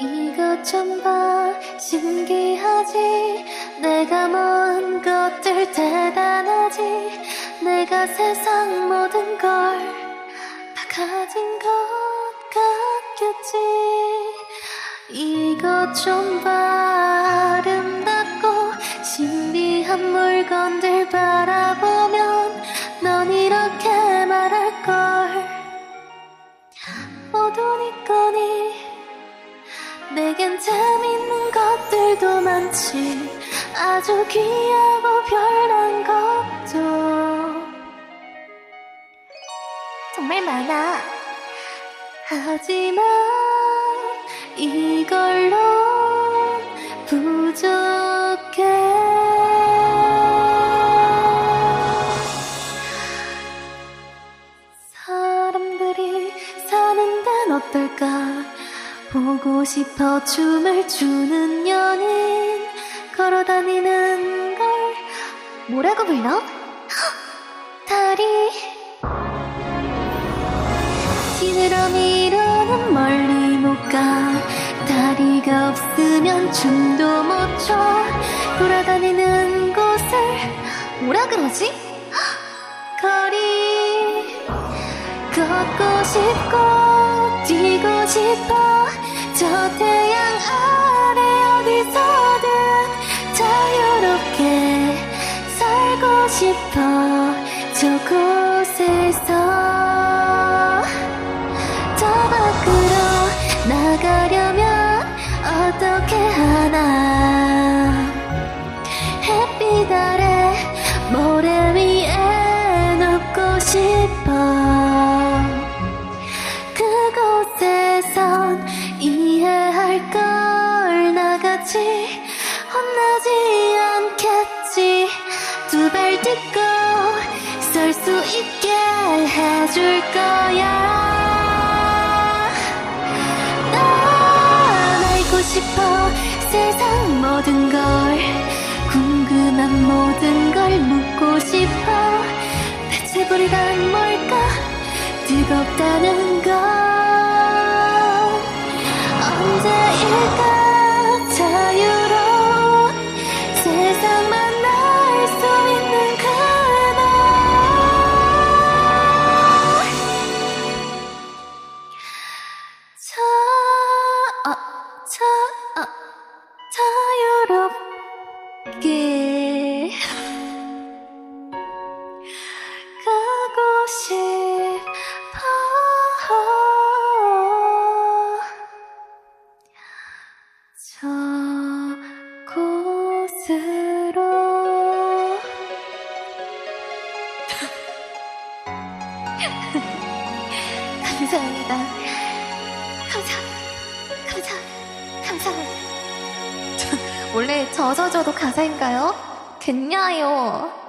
이것 좀 봐, 신기하지? 내가 뭔 것들 대단하지? 내가 세상 모든 걸 다 가진 것 같겠지? 이것 좀 봐, 아름답고 신비한 물건 재밌는 것들도 많지. 아주 귀하고 별난 것도. 정말 많아. 하지만 이걸로 부족해. 사람들이 사는 데는 어떨까 보고 싶어 춤을 추는 연인 걸어다니는 걸 뭐라고 불러? 헉! 다리 지느러미로는 멀리 못 가 다리가 없으면 춤도 못 춰 돌아다니는 곳을 뭐라 그러지? 헉! 거리 걷고 싶고 뛰고 싶어 싶어 저 밖으로 나가려면 어떻게 하나? 햇빛 아 딛고 설 수 있게 해줄 거야. 난 알고 싶어 세상 모든 걸 궁금한 모든 걸 묻고 싶어. 대체 불이란 뭘까? 뜨겁다는 건 언제일까 자유롭게 가고 싶어 저 곳으로 감사합니다. 감사, 감사, 감사합니다. 원래 저저저도 가사인가요? 됐냐요.